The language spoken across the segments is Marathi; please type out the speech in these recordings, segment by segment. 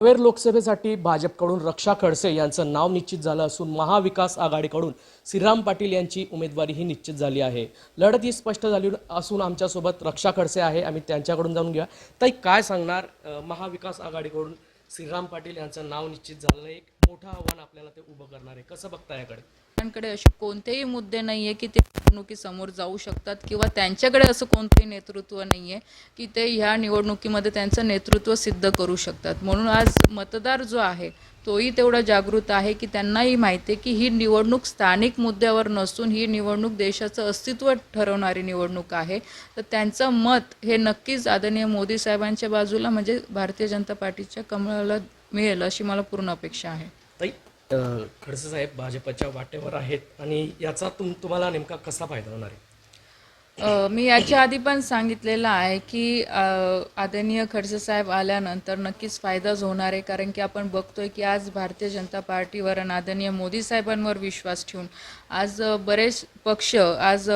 वेर लोकसभेसाठी भाजपकडून रक्षा खडसे यांचं नाव निश्चित झालं असून महाविकास आघाडीकडून श्रीराम पाटील यांची उमेदवारीही निश्चित झाली आहे. लढत ही स्पष्ट झाली असून आमच्यासोबत रक्षा खडसे आहे. आम्ही त्यांच्याकडून जाऊन घ्या ताई काय सांगणार? महाविकास आघाडीकडून श्रीराम पाटील यांचं नाव निश्चित झालं एक मोठं आव्हान आपल्याला ते उभं करणार आहे. कसं बघता याकडे? त्यांच्याकडे असे कोणतेही मुद्दे नाही आहे की ते निवडणुकीसमोर जाऊ शकतात किंवा त्यांच्याकडे असं कोणतंही नेतृत्व नाही आहे की ते ह्या निवडणुकीमध्ये त्यांचं नेतृत्व सिद्ध करू शकतात. म्हणून आज मतदार जो आहे तोही तेवढा जागृत आहे की त्यांनाही माहिती आहे की ही निवडणूक स्थानिक मुद्द्यावर नसून ही निवडणूक देशाचं अस्तित्व ठरवणारी निवडणूक आहे. तर त्यांचं मत हे नक्कीच आदरणीय मोदी साहेबांच्या बाजूला म्हणजे भारतीय जनता पार्टीच्या कमळाला मिळेल अशी मला पूर्ण अपेक्षा आहे. खडसे साहेब भाजपच्या वाटेवर आहेत आणि याचा तुम तुम्हाला नेमका कसा फायदा होणार आहे? मी याच्या आधी पण सांगितलेलं आहे की आदरणीय खडसे साहेब आल्यानंतर नक्कीच फायदाच होणार आहे कारण की आपण बघतोय की आज भारतीय जनता पार्टीवर आणि आदरणीय मोदी साहेबांवर विश्वास ठेवून आज बरेच पक्ष आज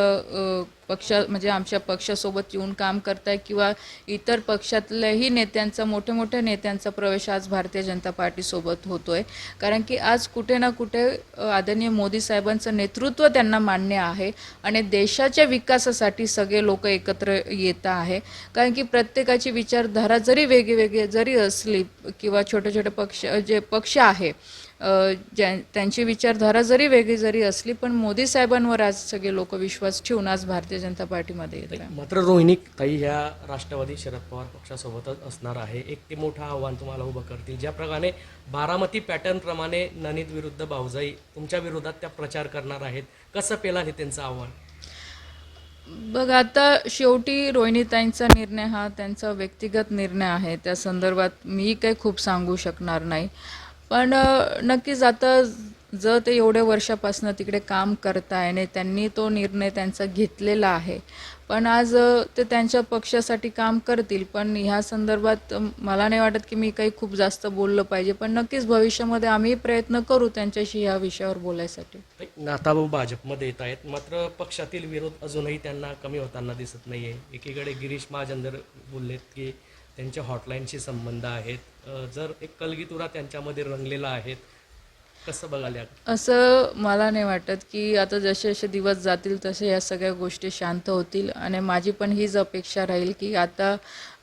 पक्ष म्हणजे आमच्या पक्षासोबत येऊन काम करताय किंवा इतर पक्षातल्याही नेत्यांचा मोठ्या मोठ्या नेत्यांचा प्रवेश आज भारतीय जनता पार्टीसोबत होतोय. कारण की आज कुठे ना कुठे आदरणीय मोदी साहेबांचं नेतृत्व त्यांना मान्य आहे आणि देशाच्या विकासासाठी सगळे लोक एकत्र येत आहे. कारण की प्रत्येकाची विचारधारा जरी वेगळी वेगळी जरी असली किंवा छोटे छोटे पक्ष जे पक्ष आहे ज्या त्यांची विचारधारा जरी वेगळी जरी असली पण मोदी साहेबांवर आज सगळे लोक विश्वास ठेवून आज भारतीय जनता पार्टीमध्ये येत मात्र रोहिणी ताई ह्या राष्ट्रवादी शरद पवार पक्षासोबतच असणार आहे. एक ते मोठं आव्हान तुम्हाला उभं करतील. ज्याप्रमाणे बारामती पॅटर्न प्रमाणे ननित विरुद्ध भाऊजाई तुमच्या विरोधात त्या प्रचार करणार आहेत कसं पेला हे त्यांचं आव्हान? बघ आता शेवटी रोहिणीताईंचा निर्णय हा त्यांचा व्यक्तिगत निर्णय आहे. त्या संदर्भात मी काही खूप सांगू शकणार नाही. पण नक्कीच आता जर ते एवढ्या वर्षापासून तिकडे काम करताय आणि त्यांनी तो निर्णय त्यांचा घेतलेला आहे पण आज ते त्यांच्या पक्षासाठी काम करतील पण ह्या संदर्भात मला नाही वाटत की मी काही खूप जास्त बोललं पाहिजे पण नक्कीच भविष्यामध्ये आम्ही प्रयत्न करू त्यांच्याशी ह्या विषयावर बोलायसाठी. ताई, भाजपमध्ये येत आहेत मात्र पक्षातील विरोध अजूनही त्यांना कमी होताना दिसत नाहीये. एकीकडे गिरीश महाजन बोललेत की त्यांच्या हॉटलाईनशी संबंध आहेत. जर एक कलगीतुरा त्यांच्यामध्ये रंगलेला आहे कसं बघायला असं मला नाही वाटत की आता जसे जसे दिवस जातील तसे या सगळ्या गोष्टी शांत होतील. आणि माझी पण हीच अपेक्षा राहील की आता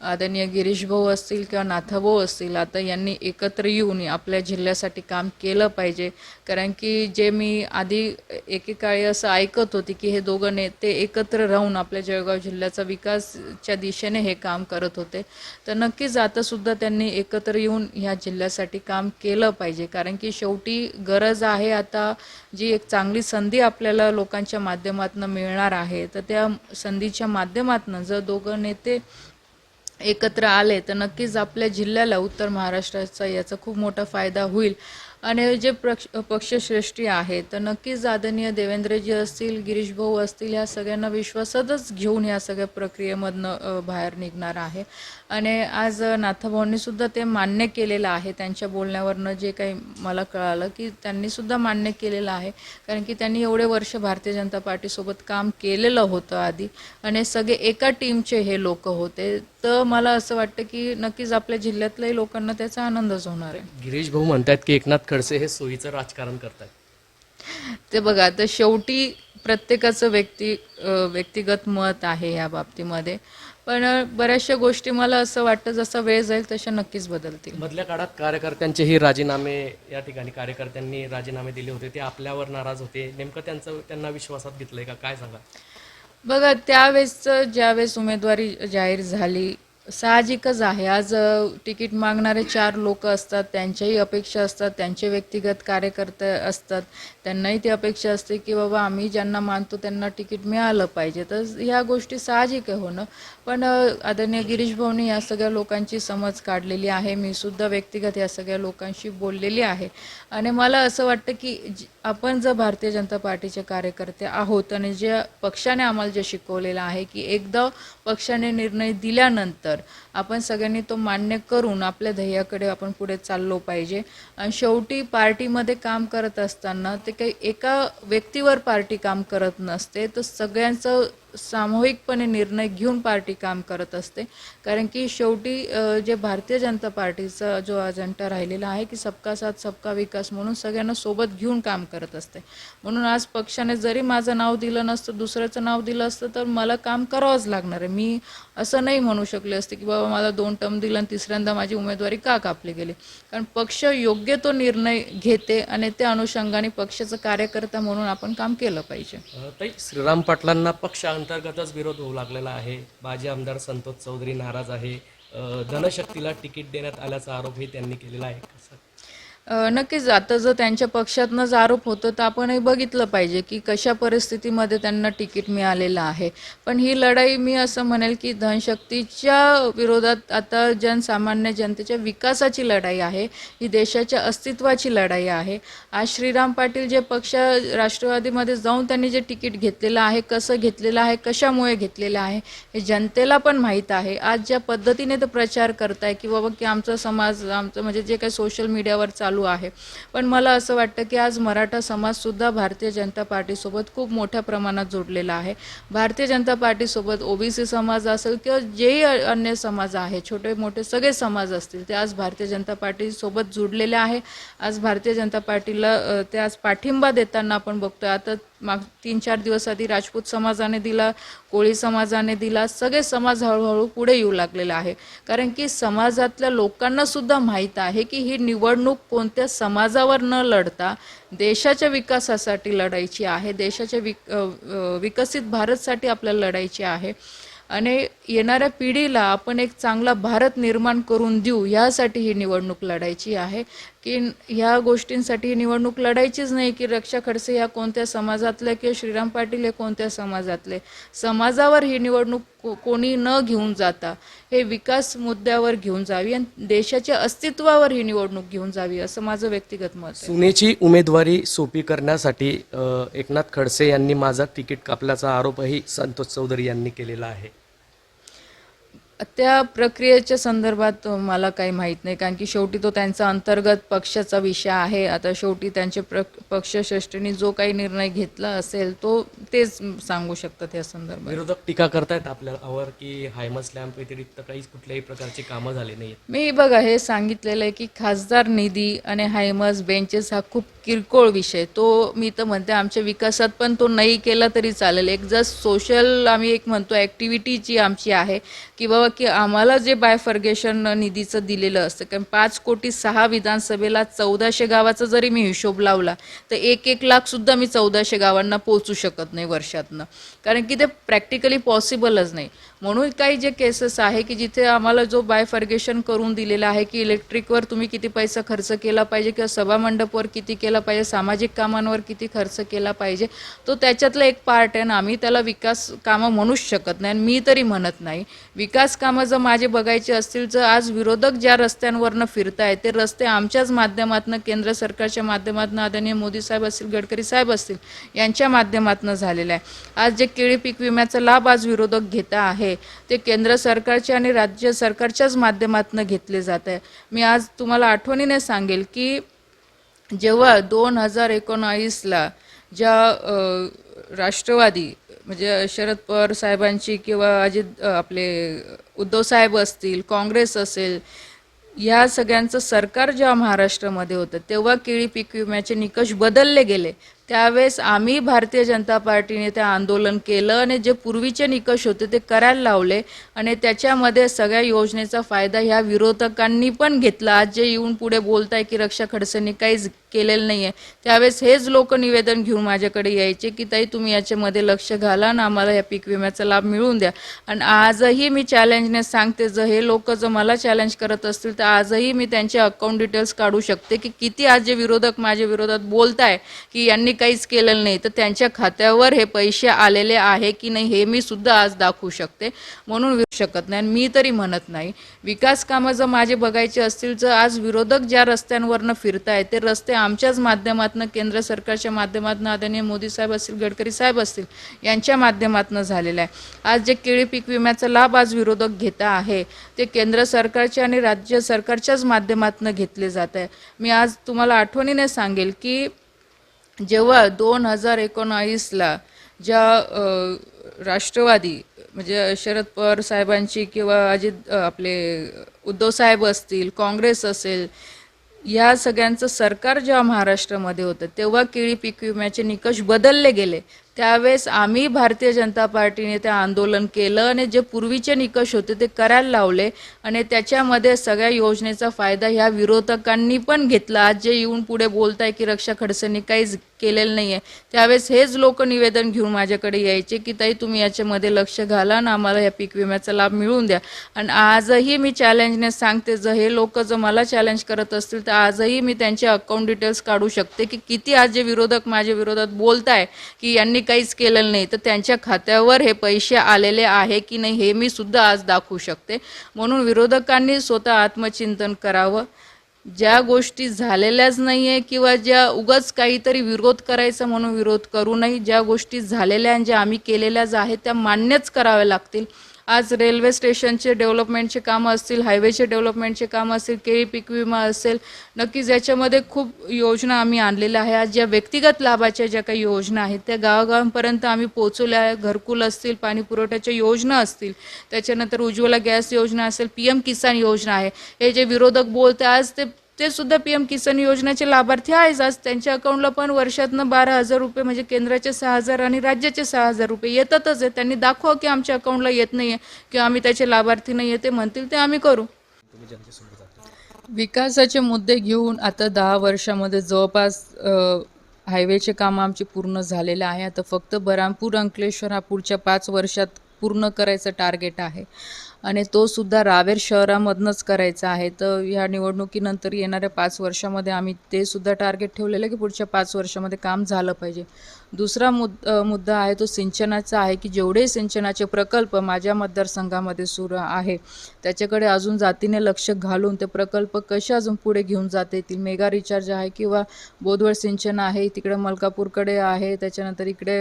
आदरणीय गिरीश भाऊ असतील किंवा नाथाभाऊ असतील आता यांनी एकत्र येऊन आपल्या जिल्ह्यासाठी काम केलं पाहिजे. कारण की जे मी आधी एकेकाळी असं ऐकत होती की हे दोघं नेते एकत्र राहून आपल्या जळगाव जिल्ह्याचा विकासच्या दिशेने हे काम करत होते. तर नक्कीच आतासुद्धा त्यांनी एकत्र येऊन ह्या जिल्ह्यासाठी काम केलं पाहिजे. कारण की शेवटी गरज आहे आता जी एक चांगली संधी आपल्याला लोकांच्या माध्यमातून मिळणार आहे तर त्या संधीच्या माध्यमातून जर दोघं नेते एकत्र आले तर नक्कीच आपल्या जिल्ह्याला उत्तर महाराष्ट्राचा याचा खूप मोठा फायदा होईल. आणि जे पक्ष पक्षश्रेष्ठी आहे तर नक्कीच आदरणीय देवेंद्रजी असतील गिरीश भाऊ असतील या सगळ्यांना विश्वासातच घेऊन या सगळ्या प्रक्रियेमधनं बाहेर निघणार आहे. आणि आज नाथाभाऊंनीसुद्धा ते मान्य केलेलं आहे त्यांच्या बोलण्यावरनं जे काही मला कळालं की त्यांनीसुद्धा मान्य केलेलं आहे. कारण की त्यांनी एवढे वर्ष भारतीय जनता पार्टीसोबत काम केलेलं होतं आधी आणि सगळे एका टीमचे हे लोक होते. तर मला असं वाटतं की नक्कीच आपल्या जिल्ह्यातल्याही लोकांना त्याचा आनंदच होणार आहे. गिरीश भाऊ म्हणतात की एकनाथ खडसे हे सोयीचं राजकारण करतात ते बघा आता शेवटी प्रत्येकाचं व्यक्ती व्यक्तिगत मत आहे या बाबतीमध्ये. पण बऱ्याचशा गोष्टी मला असं वाटतं जसा वेळ जाईल तशा नक्कीच बदलतील. मधल्या काळात कार्यकर्त्यांचेही राजीनामे या ठिकाणी कार्यकर्त्यांनी राजीनामे दिले होते. ते आपल्यावर नाराज होते. नेमकं त्यांचं त्यांना विश्वासात घेतलंय का? काय सांगा बघा त्यावेळेसचं ज्यावेळेस उमेदवारी जाहीर झाली साहजिकच आहे. आज तिकीट मागणारे चार लोक असतात त्यांच्याही अपेक्षा असतात त्यांचे व्यक्तिगत कार्यकर्ते असतात. त्यांनाही ती अपेक्षा असते की बाबा आम्ही ज्यांना मानतो त्यांना तिकीट मिळालं पाहिजे. तर ह्या गोष्टी साहजिक आहे होणं. पण आदरणीय गिरीश भाऊनी या सगळ्या लोकांची समज काढलेली आहे. मी सुद्धा व्यक्तिगत या सगळ्या लोकांशी बोललेली आहे. आणि मला असं वाटतं की आपण जर भारतीय जनता पार्टीचे कार्यकर्ते आहोत आणि जे पक्षाने आम्हाला जे शिकवलेलं आहे की एकदा पक्षाने निर्णय दिल्यानंतर आपण सगळ्यांनी तो मान्य करून आपल्या ध्येयाकडे आपण पुढे चाललो पाहिजे. आणि शेवटी पार्टीमध्ये काम करत असताना ते काही एका व्यक्तीवर पार्टी काम करत नसते तर सगळ्यांचं सामूहिकपणे निर्णय घेऊन पार्टी काम करत असते. कारण की शेवटी जे भारतीय जनता पार्टीचा जो अजेंडा राहिलेला आहे की सबका साथ सबका विकास म्हणून सगळ्यांना सोबत घेऊन काम करत असते. म्हणून आज पक्षाने जरी माझं नाव दिलं नसतं दुसऱ्याचं नाव दिलं असतं तर मला काम करावंच लागणार आहे. मी असं नाही म्हणू शकले असते की बाबा मला दोन टर्म दिलं आणि तिसऱ्यांदा माझी उमेदवारी का कापली गेली? कारण पक्ष योग्य तो निर्णय घेते आणि त्या अनुषंगाने पक्षाचं कार्यकर्ता म्हणून आपण काम केलं पाहिजे. श्रीराम पाटलांना अंतर्गतच विरोध होऊ लागलेला आहे. माजी आमदार संतोष चौधरी नाराज आहे. धनशक्तीला तिकीट देण्यात आल्याचा आरोपही त्यांनी केलेला आहे. नक्कीच आता जर त्यांच्या पक्षातनंच आरोप होतो तर आपणही बघितलं पाहिजे की कशा परिस्थितीमध्ये त्यांना तिकीट मिळालेलं आहे. पण ही लढाई मी असं म्हणेल की धनशक्तीच्या विरोधात आता जनसामान्य जनतेच्या विकासाची लढाई आहे. ही देशाच्या अस्तित्वाची लढाई आहे. आज श्रीराम पाटील जे पक्ष राष्ट्रवादीमध्ये जाऊन त्यांनी जे तिकीट घेतलेलं आहे कसं घेतलेलं आहे कशामुळे घेतलेलं आहे हे जनतेला पण माहीत आहे. आज ज्या पद्धतीने ते प्रचार करताय की बाबा की आमचा समाज आमचं म्हणजे जे काही सोशल मीडियावर चालू आहे. पण मला असं वाटतं की आज मराठा समाजसुद्धा भारतीय जनता पार्टीसोबत खूप मोठ्या प्रमाणात जोडलेला आहे. भारतीय जनता पार्टीसोबत ओबीसी समाज असेल किंवा जेही अन्य समाज आहे छोटे मोठे सगळे समाज असतील ते आज भारतीय जनता पार्टीसोबत जुडलेले आहे. आज भारतीय जनता पार्टीला ते आज पाठिंबा देताना आपण बघतोय. आता माग तीन चार दिवस आधी राजपूत समाजाने दिला कोळी समाजाने दिला सगळे समाज हळूहळू पुढे येऊ लागलेला आहे. कारण की समाजातल्या लोकांना सुद्धा माहीत आहे की ही निवडणूक कोणत्या समाजावर न लढता देशाच्या विकासासाठी लढायची आहे देशाच्या विक विकसित भारतसाठी आपल्याला लढायची आहे. आणि येणाऱ्या पिढीला आपण एक चांगला भारत निर्माण करून देऊ यासाठी ही निवडणूक लढायची आहे. की ह्या गोष्टींसाठी ही निवडणूक लढायचीच नाही की रक्षा खडसे ह्या कोणत्या समाजातल्या किंवा श्रीराम पाटील हे कोणत्या समाजातले. समाजावर ही निवडणूक को- कोणी न घेऊन जाता हे विकास मुद्द्यावर घेऊन जावी आणि देशाच्या अस्तित्वावर ही निवडणूक घेऊन जावी असं माझं व्यक्तिगत मत सुनेची उमेदवारी सोपी करण्यासाठी एकनाथ खडसे यांनी माझा तिकीट कापल्याचा आरोपही संतोष चौधरी यांनी केलेला आहे. त्या प्रक्रियेच्या संदर्भात मला काही माहीत नाही कारण की शेवटी तो त्यांचा अंतर्गत पक्षाचा विषय आहे. आता शेवटी त्यांचे प्र पक्षश्रेष्ठींनी जो काही निर्णय घेतला असेल तो तेच सांगू शकतात या संदर्भात. विरोधक टीका करतायत आपल्यावर की हायमस लॅम्प व्यतिरिक्त काहीच कुठल्याही प्रकारची कामं झाली नाही मी बघा हे सांगितलेलं आहे की खासदार निधी आणि हायमस बेंचेस हा खूप किरकोळ विषय तो मी तर म्हणते आमच्या विकासात पण तो नाही केला तरी चालेल. एक जस्ट सोशल आम्ही एक म्हणतो ॲक्टिव्हिटी जी आमची आहे की बाबा की आम्हाला जे बायफर्गेशन निधीचं दिलेलं असतं कारण पाच कोटी सहा विधानसभेला चौदाशे गावाचा जरी मी हिशोब लावला तर एक एक लाख सुद्धा मी चौदाशे गावांना पोचू शकत नाही वर्षातनं. कारण की ते प्रॅक्टिकली पॉसिबलच नाही. म्हणून काही जे केसेस आहे की जिथे आम्हाला जो बायफर्गेशन करून दिलेला आहे की इलेक्ट्रिकवर तुम्ही किती पैसा खर्च केला पाहिजे किंवा सभामंडपवर किती केला पाहिजे सामाजिक कामांवर किती खर्च केला पाहिजे तो त्याच्यातला एक पार्ट आहे ना. आम्ही त्याला विकास कामं म्हणूच शकत नाही आणि मी तरी म्हणत नाही. विकास कामं जर माझे बघायचे असतील तर आज विरोधक ज्या रस्त्यांवरनं फिरताय ते रस्ते आमच्याच माध्यमातून केंद्र सरकारच्या माध्यमातून आदरणीय मोदी साहेब असतील गडकरी साहेब असतील यांच्या माध्यमातून झालेलं आहे. आज जे केळी पीक विम्याचा लाभ आज विरोधक घेता आहे ते केंद्र सरकारच्या आणि राज्य सरकारच्याच माध्यमातून घेतले जात आहे. मी आज तुम्हाला आठवणीने सांगेल की जेव्हा दोन हजार एकोणावीसला ज्या राष्ट्रवादी म्हणजे शरद पवार साहेबांची किंवा अजित आपले उद्धव साहेब असतील काँग्रेस असेल ह्या सगळ्यांचं सरकार जेव्हा महाराष्ट्रामध्ये होतं तेव्हा केळी पीक विम्याचे निकष बदलले गेले. त्यावेळेस आम्ही भारतीय जनता पार्टीने ते आंदोलन केलं आणि जे पूर्वीचे निकष होते ते करायला लावले आणि त्याच्यामध्ये सगळ्या योजनेचा फायदा ह्या विरोधकांनी पण घेतला. आज जे येऊन पुढे बोलत आहे की रक्षा खडसेंनी काहीच केलेलं नाही आहे त्यावेळेस हेच लोक निवेदन घेऊन माझ्याकडे यायचे की ताई तुम्ही याच्यामध्ये लक्ष घाला आणि आम्हाला या पीक विम्याचा लाभ मिळवून द्या. आणि आजही मी चॅलेंजने सांगते जर हे लोक जर मला चॅलेंज करत असतील तर आजही मी त्यांचे अकाउंट डिटेल्स काढू शकते की किती आज जे विरोधक माझ्या विरोधात बोलत आहे की यांनी काहीच केलेलं नाही. तर त्यांच्या खात्यावर हे पैसे आलेले आहे की नाही हे मी सुद्धा आज दाखवू शकते म्हणून शकत नाही आणि मी तरी म्हणत नाही. विकास कामं जर माझे बघायचे असतील तर आज विरोधक ज्या रस्त्यांवरनं फिरताय ते रस्ते आमच्याच माध्यमातून केंद्र सरकारच्या माध्यमातून आदरणीय मोदी साहेब असतील गडकरी साहेब असतील यांच्या माध्यमातून झालेलं आहे. आज जे केळी पीक विम्याचा लाभ आज विरोधक घेता आहे ते केंद्र सरकारच्या आणि राज्य सरकारच्याच माध्यमातून घेतले जात आहे. मी आज तुम्हाला आठवणीने सांगेल की जेव्हा दोन हजार एकोणावीसला ज्या राष्ट्रवादी म्हणजे शरद पवार साहेबांची किंवा अजित आपले उद्धव साहेब असतील काँग्रेस असेल या सगळ्यांचं सरकार जेव्हा महाराष्ट्रामध्ये होतं तेव्हा केळी पीक विम्याचे निकष बदलले गेले. त्यावेळेस आम्ही भारतीय जनता पार्टीने ते आंदोलन केलं आणि जे पूर्वीचे निकष होते ते करायला लावले आणि त्याच्यामध्ये सगळ्या योजनेचा फायदा ह्या विरोधकांनी पण घेतला. आज जे येऊन पुढे बोलताय की रक्षा खडसेंनी काहीच केलेलं नाही आहे त्यावेळेस हेच लोक निवेदन घेऊन माझ्याकडे यायचे की ताई तुम्ही याच्यामध्ये लक्ष घाला आणि आम्हाला या पीक विम्याचा लाभ मिळवून द्या. आणि आजही मी चॅलेंजने सांगते जर हे लोक जर मला चॅलेंज करत असतील तर आजही मी त्यांचे अकाउंट डिटेल्स काढू शकते की किती आज जे विरोधक माझ्या विरोधात बोलताय की यांनी काहीच केलेलं नाही. तर त्यांच्या खात्यावर हे पैसे आलेले आहे की नाही हे मी सुद्धा आज दाखवू शकते. म्हणून विरोधकांनी स्वतः आत्मचिंतन करावं. ज्या गोष्टी झालेल्याच नाही आहे किंवा ज्या उगाच काहीतरी विरोध करायचा म्हणून विरोध करू नये ज्या गोष्टी झालेल्या आणि ज्या आम्ही केलेल्याच आहेत त्या मान्यच कराव्या लागतील. आज रेल्वे स्टेशनचे डेव्हलपमेंटचे कामं असतील हायवेचे डेव्हलपमेंटचे कामं असतील केळी पीक विमा असेल नक्कीच याच्यामध्ये खूप योजना आम्ही आणलेल्या आहे आज ज्या व्यक्तिगत लाभाच्या ज्या काही योजना आहेत त्या गावागावांपर्यंत आम्ही पोचवल्या आहे घरकुल असतील पाणी पुरवठ्याच्या योजना असतील त्याच्यानंतर उज्ज्वला गॅस योजना असेल पी एम किसान योजना आहे. हे जे विरोधक बोलते आज ते ते सुद्धा पी एम किसान योजनेचे लाभार्थी आहेच. आज त्यांच्या अकाउंटला पण वर्षातनं बारा हजार रुपये म्हणजे केंद्राचे सहा हजार आणि राज्याचे सहा हजार रुपये येतातच आहे त्यांनी दाखवा की आमच्या अकाउंटला येत नाही आहे किंवा आम्ही त्याचे लाभार्थी नाही आहे ते म्हणतील ते आम्ही करू. विकासाचे मुद्दे घेऊन आता दहा वर्षामध्ये जवळपास हायवेचे काम आमचे पूर्ण झालेले आहे. आता फक्त बरामपूर अंकलेश्वर हा पुढच्या पाच वर्षात पूर्ण करायचं टार्गेट आहे. आणि तो सुद्धा रावेर शहरामधनंच करायचा आहे. तर ह्या निवडणुकीनंतर येणाऱ्या पाच वर्षामध्ये आम्ही ते सुद्धा टार्गेट ठेवलेलं आहे की पुढच्या पाच वर्षामध्ये काम झालं पाहिजे. दुसरा मुद मुद्दा आहे तो सिंचनाचा आहे की जेवढे सिंचनाचे प्रकल्प माझ्या मतदारसंघामध्ये सुरू आहे त्याच्याकडे अजून जातीने लक्ष घालून ते प्रकल्प कसे अजून पुढे घेऊन जाता येतील? मेगा रिचार्ज आहे किंवा बोधवळ सिंचन आहे तिकडे मलकापूरकडे आहे त्याच्यानंतर इकडे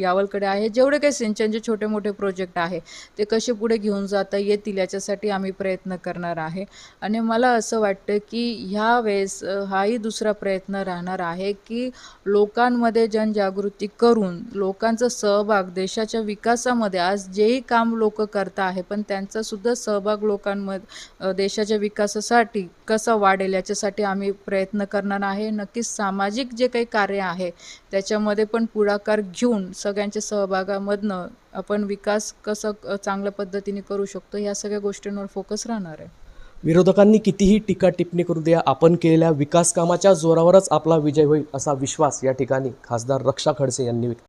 यावलकडे आहे जेवढे काही सिंचनचे छोटे मोठे प्रोजेक्ट आहे ते कसे पुढे घेऊन जाता येतील याच्यासाठी आम्ही प्रयत्न करणार आहे. आणि मला असं वाटतं की ह्या वेळेस हाही दुसरा प्रयत्न राहणार आहे की लोकांमध्ये जनजागृती करून लोकांचा सहभाग देशाच्या विकासामध्ये आज जेही काम लोक करत आहे पण त्यांचा सुद्धा सहभाग लोकांमध्ये देशाच्या विकासासाठी कसा वाढेल याच्यासाठी आम्ही प्रयत्न करणार आहे. नक्कीच सामाजिक जे काही कार्य आहे त्याच्यामध्ये पण पुढाकार घेऊन सगळ्यांच्या सहभागामधनं आपण विकास कसं चांगल्या पद्धतीने करू शकतो या सगळ्या गोष्टींवर फोकस राहणार आहे. विरोधकांनी कितीही टीका टिप्पणी करू द्या आपण केलेल्या विकास कामाच्या जोरावरच आपला विजय होईल असा विश्वास या ठिकाणी खासदार रक्षा खडसे यांनी